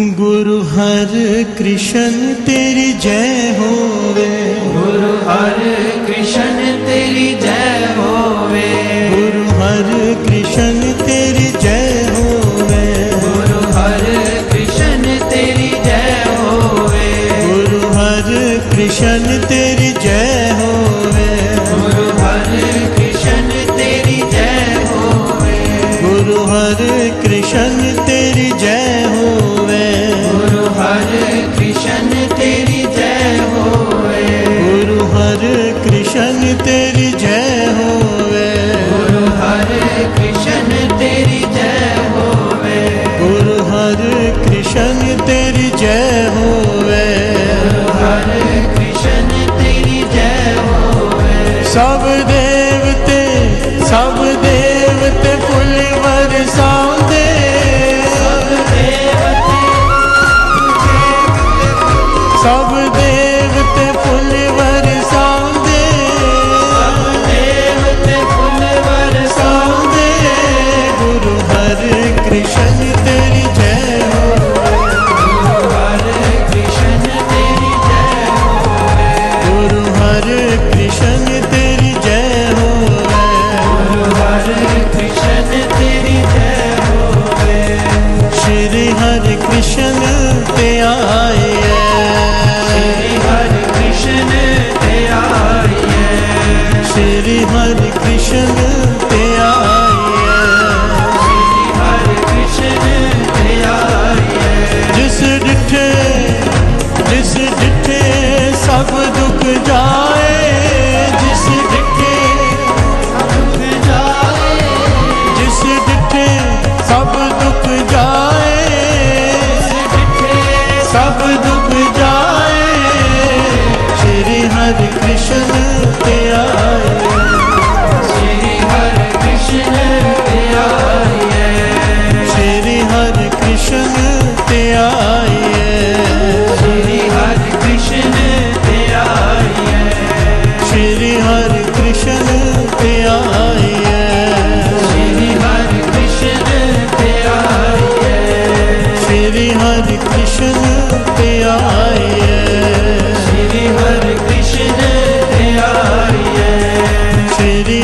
गुरु हर कृष्ण तेरी जय होवे। गुरु हर कृष्ण तेरी जय होवे। गुरु हर कृष्ण तेरी जय होवे। गुरु हरे कृष्ण तेरी जय होवे। गुरु हर कृष्ण तेरी जय होवे। गुरु हर कृष्ण तेरी जय होवे। गुरु हर कृष्ण तेरी जय होवे। गुरु हरे कृष्ण तेरी जय होवे। गुरु हर कृष्ण तेरी जय होवे। गुरु हरे कृष्ण तेरी जय होवे। गुरु हर कृष्ण तेरी जय होवे। हरे कृष्ण तेरी जय होवे। सब देवते सब देवते फुल बरसाਉਂਦੇ हरे कृष्ण ते आइए। हरे कृष्ण ते जिस डिठे जिस डिठे सब दुख जा कृष्ण पे आए श्री हरि कृष्ण पे आए श्री हरि कृष्ण पे आए श्री हरि कृष्ण पे आए श्री